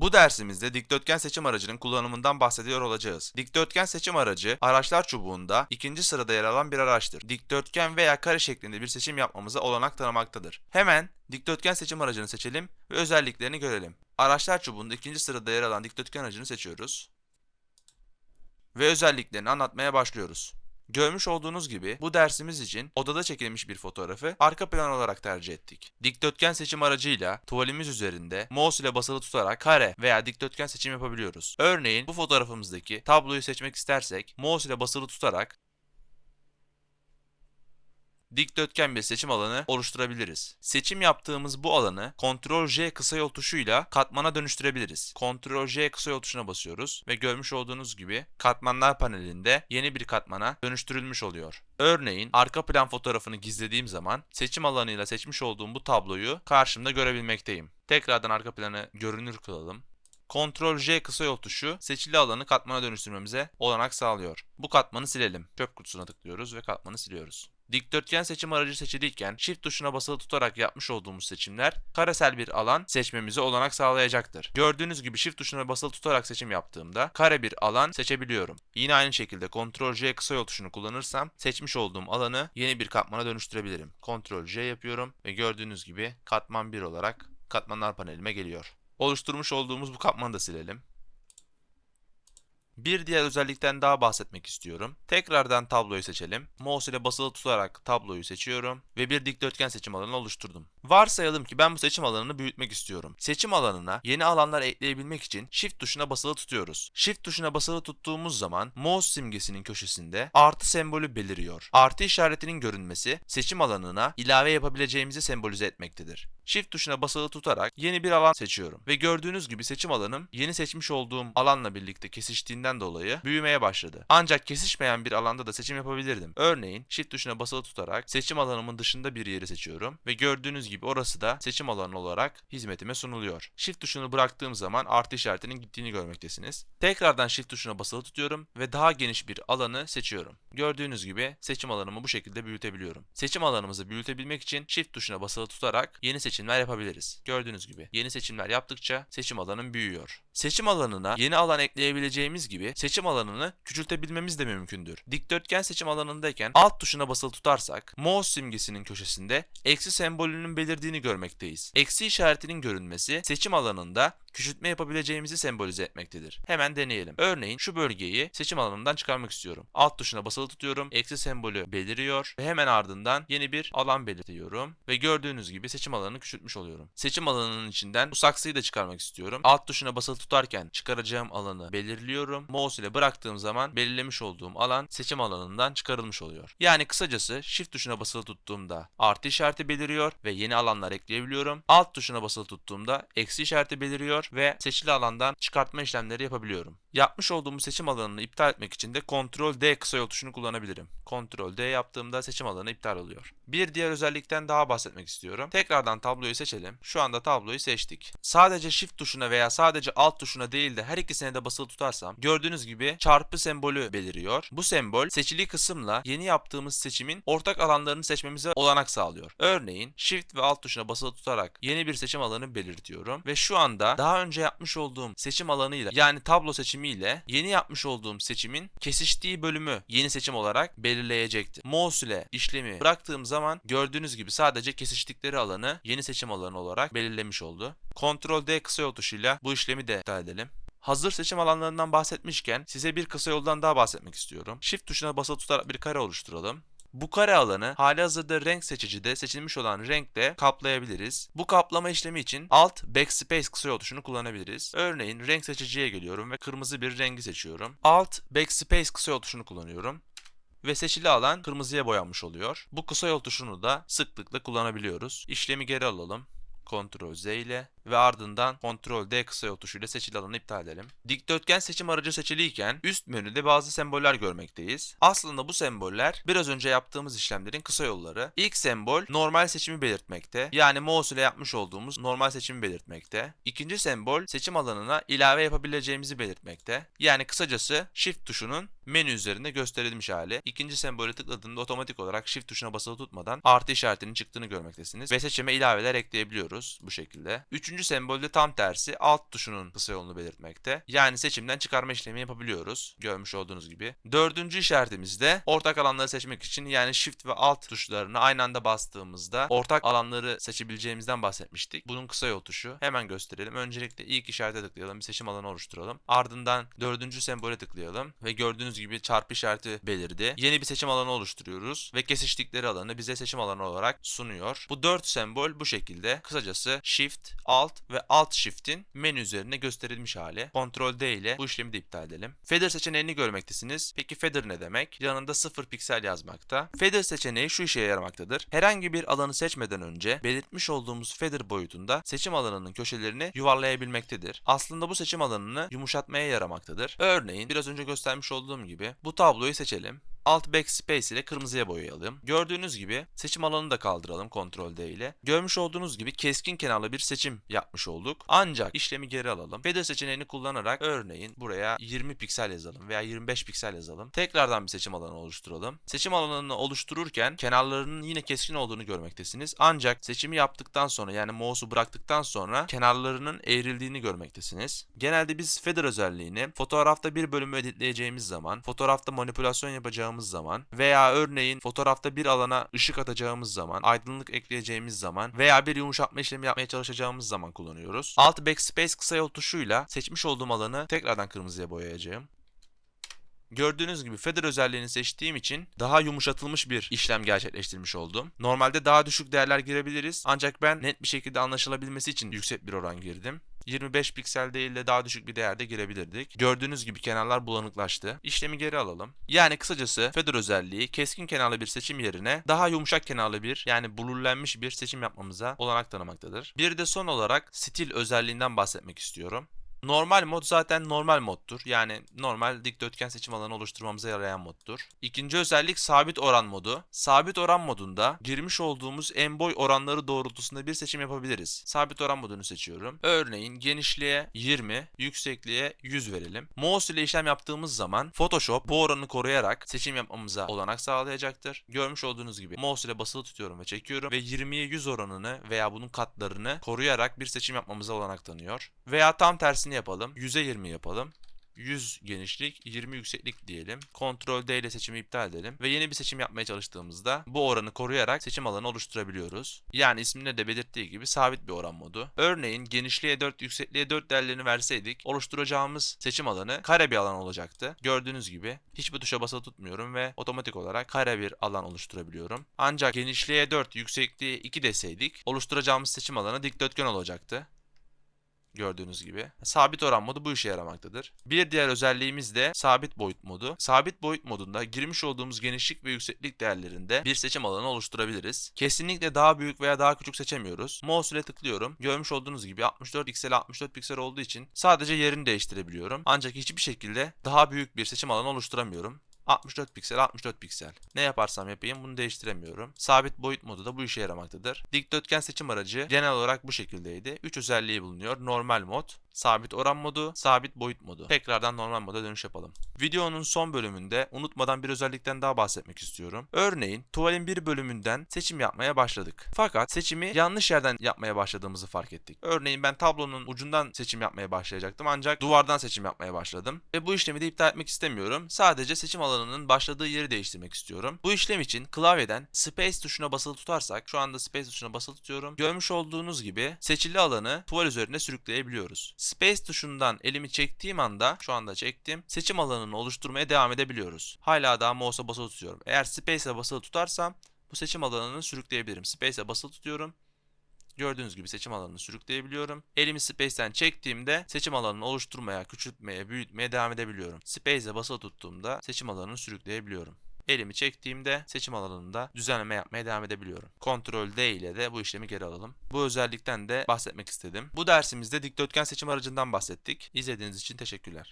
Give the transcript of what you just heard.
Bu dersimizde dikdörtgen seçim aracının kullanımından bahsediyor olacağız. Dikdörtgen seçim aracı, araçlar çubuğunda ikinci sırada yer alan bir araçtır. Dikdörtgen veya kare şeklinde bir seçim yapmamıza olanak tanımaktadır. Hemen dikdörtgen seçim aracını seçelim ve özelliklerini görelim. Araçlar çubuğunda ikinci sırada yer alan dikdörtgen aracını seçiyoruz. Ve özelliklerini anlatmaya başlıyoruz. Görmüş olduğunuz gibi bu dersimiz için odada çekilmiş bir fotoğrafı arka plan olarak tercih ettik. Dikdörtgen seçim aracıyla tuvalimiz üzerinde mouse ile basılı tutarak kare veya dikdörtgen seçim yapabiliyoruz. Örneğin bu fotoğrafımızdaki tabloyu seçmek istersek mouse ile basılı tutarak dikdörtgen bir seçim alanı oluşturabiliriz. Seçim yaptığımız bu alanı Ctrl J kısa yol tuşuyla katmana dönüştürebiliriz. Ctrl J kısa yol tuşuna basıyoruz ve görmüş olduğunuz gibi katmanlar panelinde yeni bir katmana dönüştürülmüş oluyor. Örneğin arka plan fotoğrafını gizlediğim zaman seçim alanıyla seçmiş olduğum bu tabloyu karşımda görebilmekteyim. Tekrardan arka planı görünür kılalım. Ctrl J kısa yol tuşu seçili alanı katmana dönüştürmemize olanak sağlıyor. Bu katmanı silelim. Çöp kutusuna tıklıyoruz ve katmanı siliyoruz. Dikdörtgen seçim aracı seçiliyken Shift tuşuna basılı tutarak yapmış olduğumuz seçimler karesel bir alan seçmemize olanak sağlayacaktır. Gördüğünüz gibi Shift tuşuna basılı tutarak seçim yaptığımda kare bir alan seçebiliyorum. Yine aynı şekilde Ctrl J kısa yol tuşunu kullanırsam seçmiş olduğum alanı yeni bir katmana dönüştürebilirim. Ctrl J yapıyorum ve gördüğünüz gibi katman 1 olarak katmanlar panelime geliyor. Oluşturmuş olduğumuz bu katmanı da silelim. Bir diğer özellikten daha bahsetmek istiyorum. Tekrardan tabloyu seçelim. Mouse ile basılı tutarak tabloyu seçiyorum ve bir dikdörtgen seçim alanı oluşturdum. Varsayalım ki ben bu seçim alanını büyütmek istiyorum. Seçim alanına yeni alanlar ekleyebilmek için Shift tuşuna basılı tutuyoruz. Shift tuşuna basılı tuttuğumuz zaman mouse simgesinin köşesinde artı sembolü beliriyor. Artı işaretinin görünmesi seçim alanına ilave yapabileceğimizi sembolize etmektedir. Shift tuşuna basılı tutarak yeni bir alan seçiyorum. Ve gördüğünüz gibi seçim alanım yeni seçmiş olduğum alanla birlikte kesiştiğinden dolayı büyümeye başladı. Ancak kesişmeyen bir alanda da seçim yapabilirdim. Örneğin Shift tuşuna basılı tutarak seçim alanımın dışında bir yeri seçiyorum. Ve gördüğünüz gibi orası da seçim alanı olarak hizmetime sunuluyor. Shift tuşunu bıraktığım zaman artı işaretinin gittiğini görmektesiniz. Tekrardan Shift tuşuna basılı tutuyorum ve daha geniş bir alanı seçiyorum. Gördüğünüz gibi seçim alanımı bu şekilde büyütebiliyorum. Seçim alanımızı büyütebilmek için Shift tuşuna basılı tutarak yeni seçimler yapabiliriz. Gördüğünüz gibi yeni seçimler yaptıkça seçim alanım büyüyor. Seçim alanına yeni alan ekleyebileceğimiz gibi seçim alanını küçültebilmemiz de mümkündür. Dikdörtgen seçim alanındayken alt tuşuna basılı tutarsak mouse simgesinin köşesinde eksi sembolünün belirdiğini görmekteyiz. Eksi işaretinin görünmesi seçim alanında küçültme yapabileceğimizi sembolize etmektedir. Hemen deneyelim. Örneğin şu bölgeyi seçim alanından çıkarmak istiyorum. Alt tuşuna basılı tutuyorum. Eksi sembolü beliriyor ve hemen ardından yeni bir alan belirtiyorum ve gördüğünüz gibi seçim alanını küçültmüş oluyorum. Seçim alanının içinden bu saksıyı da çıkarmak istiyorum. Alt tuşuna basılı tutarken çıkaracağım alanı belirliyorum. Mouse ile bıraktığım zaman belirlemiş olduğum alan seçim alanından çıkarılmış oluyor. Yani kısacası Shift tuşuna basılı tuttuğumda artı işareti beliriyor ve yeni alanlar ekleyebiliyorum. Alt tuşuna basılı tuttuğumda eksi işareti beliriyor ve seçili alandan çıkartma işlemleri yapabiliyorum. Yapmış olduğumuz seçim alanını iptal etmek için de Ctrl D kısa yol tuşunu kullanabilirim. Ctrl D yaptığımda seçim alanı iptal oluyor. Bir diğer özellikten daha bahsetmek istiyorum. Tekrardan tabloyu seçelim. Şu anda tabloyu seçtik. Sadece Shift tuşuna veya sadece Alt tuşuna değil de her ikisine de basılı tutarsam gördüğünüz gibi çarpı sembolü beliriyor. Bu sembol seçili kısımla yeni yaptığımız seçimin ortak alanlarını seçmemize olanak sağlıyor. Örneğin Shift ve Alt tuşuna basılı tutarak yeni bir seçim alanı belirtiyorum ve şu anda daha önce yapmış olduğum seçim alanıyla yani tablo seçimiyle yeni yapmış olduğum seçimin kesiştiği bölümü yeni seçim olarak belirleyecektir. Mouse işlemi bıraktığım zaman gördüğünüz gibi sadece kesiştikleri alanı yeni seçim alanı olarak belirlemiş oldu. Ctrl D kısa yol tuşuyla bu işlemi de iptal edelim. Hazır seçim alanlarından bahsetmişken size bir kısa yoldan daha bahsetmek istiyorum. Shift tuşuna basılı tutarak bir kare oluşturalım. Bu kare alanı hali hazırda renk seçicide seçilmiş olan renkle kaplayabiliriz. Bu kaplama işlemi için Alt Backspace kısa tuşunu kullanabiliriz. Örneğin renk seçiciye geliyorum ve kırmızı bir rengi seçiyorum. Alt Backspace kısa tuşunu kullanıyorum ve seçili alan kırmızıya boyanmış oluyor. Bu kısa yol tuşunu da sıklıkla kullanabiliyoruz. İşlemi geri alalım. Ctrl Z ile ve ardından Ctrl D kısa yol tuşuyla seçili alanı iptal edelim. Dikdörtgen seçim aracı seçiliyken üst menüde bazı semboller görmekteyiz. Aslında bu semboller biraz önce yaptığımız işlemlerin kısa yolları. İlk sembol normal seçimi belirtmekte. Yani mouse ile yapmış olduğumuz normal seçimi belirtmekte. İkinci sembol seçim alanına ilave yapabileceğimizi belirtmekte. Yani kısacası Shift tuşunun menü üzerinde gösterilmiş hali. İkinci sembolü tıkladığında otomatik olarak Shift tuşuna basılı tutmadan artı işaretinin çıktığını görmektesiniz. Ve seçime ilaveler ekleyebiliyoruz bu şekilde. Üçüncü Üçüncü sembolde tam tersi alt tuşunun kısa yolunu belirtmekte. Yani seçimden çıkarma işlemi yapabiliyoruz. Görmüş olduğunuz gibi. Dördüncü işaretimizde ortak alanları seçmek için yani shift ve alt tuşlarını aynı anda bastığımızda ortak alanları seçebileceğimizden bahsetmiştik. Bunun kısa yol tuşu. Hemen gösterelim. Öncelikle ilk işarete tıklayalım. Bir seçim alanı oluşturalım. Ardından dördüncü sembole tıklayalım. Ve gördüğünüz gibi çarpı işareti belirdi. Yeni bir seçim alanı oluşturuyoruz. Ve kesiştikleri alanı bize seçim alanı olarak sunuyor. Bu dört sembol bu şekilde. Kısacası Shift, Alt ve Alt Shift'in menü üzerine gösterilmiş hali. Ctrl D ile bu işlemi de iptal edelim. Feather seçeneğini görmektesiniz. Peki Feather ne demek? Yanında 0 piksel yazmakta. Feather seçeneği şu işe yaramaktadır. Herhangi bir alanı seçmeden önce belirtmiş olduğumuz feather boyutunda seçim alanının köşelerini yuvarlayabilmektedir. Aslında bu seçim alanını yumuşatmaya yaramaktadır. Örneğin biraz önce göstermiş olduğum gibi bu tabloyu seçelim. Alt backspace ile kırmızıya boyayalım. Gördüğünüz gibi seçim alanını da kaldıralım Ctrl D ile. Görmüş olduğunuz gibi keskin kenarlı bir seçim yapmış olduk. Ancak işlemi geri alalım. Feather seçeneğini kullanarak örneğin buraya 20 piksel yazalım veya 25 piksel yazalım. Tekrardan bir seçim alanı oluşturalım. Seçim alanını oluştururken kenarlarının yine keskin olduğunu görmektesiniz. Ancak seçimi yaptıktan sonra yani mouse'u bıraktıktan sonra kenarlarının eğrildiğini görmektesiniz. Genelde biz feather özelliğini fotoğrafta bir bölümü editleyeceğimiz zaman, fotoğrafta manipülasyon yapacağımız zaman veya örneğin fotoğrafta bir alana ışık atacağımız zaman, aydınlık ekleyeceğimiz zaman veya bir yumuşatma işlemi yapmaya çalışacağımız zaman kullanıyoruz. Alt backspace kısa yol tuşuyla seçmiş olduğum alanı tekrardan kırmızıya boyayacağım. Gördüğünüz gibi feather özelliğini seçtiğim için daha yumuşatılmış bir işlem gerçekleştirmiş oldum. Normalde daha düşük değerler girebiliriz ancak ben net bir şekilde anlaşılabilmesi için yüksek bir oran girdim. 25 piksel değil de daha düşük bir değerde girebilirdik. Gördüğünüz gibi kenarlar bulanıklaştı. İşlemi geri alalım. Yani kısacası feather özelliği keskin kenarlı bir seçim yerine daha yumuşak kenarlı bir yani blurlenmiş bir seçim yapmamıza olanak tanımaktadır. Bir de son olarak stil özelliğinden bahsetmek istiyorum. Normal mod zaten normal moddur. Yani normal dikdörtgen seçim alanı oluşturmamıza yarayan moddur. İkinci özellik sabit oran modu. Sabit oran modunda girmiş olduğumuz en boy oranları doğrultusunda bir seçim yapabiliriz. Sabit oran modunu seçiyorum. Örneğin genişliğe 20, yüksekliğe 100 verelim. Mouse ile işlem yaptığımız zaman Photoshop bu oranı koruyarak seçim yapmamıza olanak sağlayacaktır. Görmüş olduğunuz gibi mouse ile basılı tutuyorum ve çekiyorum ve 20'ye 100 oranını veya bunun katlarını koruyarak bir seçim yapmamıza olanak tanıyor. Veya tam tersini yapalım. 100'e 20 yapalım. 100 genişlik, 20 yükseklik diyelim. Ctrl D ile seçimi iptal edelim ve yeni bir seçim yapmaya çalıştığımızda bu oranı koruyarak seçim alanı oluşturabiliyoruz. Yani isminde de belirttiği gibi sabit bir oran modu. Örneğin genişliğe 4, yüksekliğe 4 değerlerini verseydik oluşturacağımız seçim alanı kare bir alan olacaktı. Gördüğünüz gibi hiçbir tuşa basılı tutmuyorum ve otomatik olarak kare bir alan oluşturabiliyorum. Ancak genişliğe 4, yüksekliğe 2 deseydik oluşturacağımız seçim alanı dikdörtgen olacaktı gördüğünüz gibi. Sabit oran modu bu işe yaramaktadır. Bir diğer özelliğimiz de sabit boyut modu. Sabit boyut modunda girmiş olduğumuz genişlik ve yükseklik değerlerinde bir seçim alanı oluşturabiliriz. Kesinlikle daha büyük veya daha küçük seçemiyoruz. Mouse ile tıklıyorum. Görmüş olduğunuz gibi 64 piksel 64 piksel olduğu için sadece yerini değiştirebiliyorum. Ancak hiçbir şekilde daha büyük bir seçim alanı oluşturamıyorum. 64 piksel 64 piksel. Ne yaparsam yapayım bunu değiştiremiyorum. Sabit boyut modu da bu işe yaramaktadır. Dikdörtgen seçim aracı genel olarak bu şekildeydi. 3 özelliği bulunuyor. Normal mod, sabit oran modu, sabit boyut modu. Tekrardan normal moda dönüş yapalım. Videonun son bölümünde unutmadan bir özellikten daha bahsetmek istiyorum. Örneğin tuvalin bir bölümünden seçim yapmaya başladık. Fakat seçimi yanlış yerden yapmaya başladığımızı fark ettik. Örneğin ben tablonun ucundan seçim yapmaya başlayacaktım ancak duvardan seçim yapmaya başladım. Ve bu işlemi de iptal etmek istemiyorum. Sadece seçim alanının başladığı yeri değiştirmek istiyorum. Bu işlem için klavyeden Space tuşuna basılı tutarsak, şu anda Space tuşuna basılı tutuyorum. Görmüş olduğunuz gibi seçili alanı tuval üzerine sürükleyebiliyoruz. Space tuşundan elimi çektiğim anda, şu anda çektim, seçim alanını oluşturmaya devam edebiliyoruz. Hala daha mouse'a basılı tutuyorum. Eğer Space'e basılı tutarsam bu seçim alanını sürükleyebilirim. Space'e basılı tutuyorum. Gördüğünüz gibi seçim alanını sürükleyebiliyorum. Elimi Space'ten çektiğimde seçim alanını oluşturmaya, küçültmeye, büyütmeye devam edebiliyorum. Space'e basılı tuttuğumda seçim alanını sürükleyebiliyorum. Elimi çektiğimde seçim alanında düzenleme yapmaya devam edebiliyorum. Ctrl D ile de bu işlemi geri alalım. Bu özellikten de bahsetmek istedim. Bu dersimizde dikdörtgen seçim aracından bahsettik. İzlediğiniz için teşekkürler.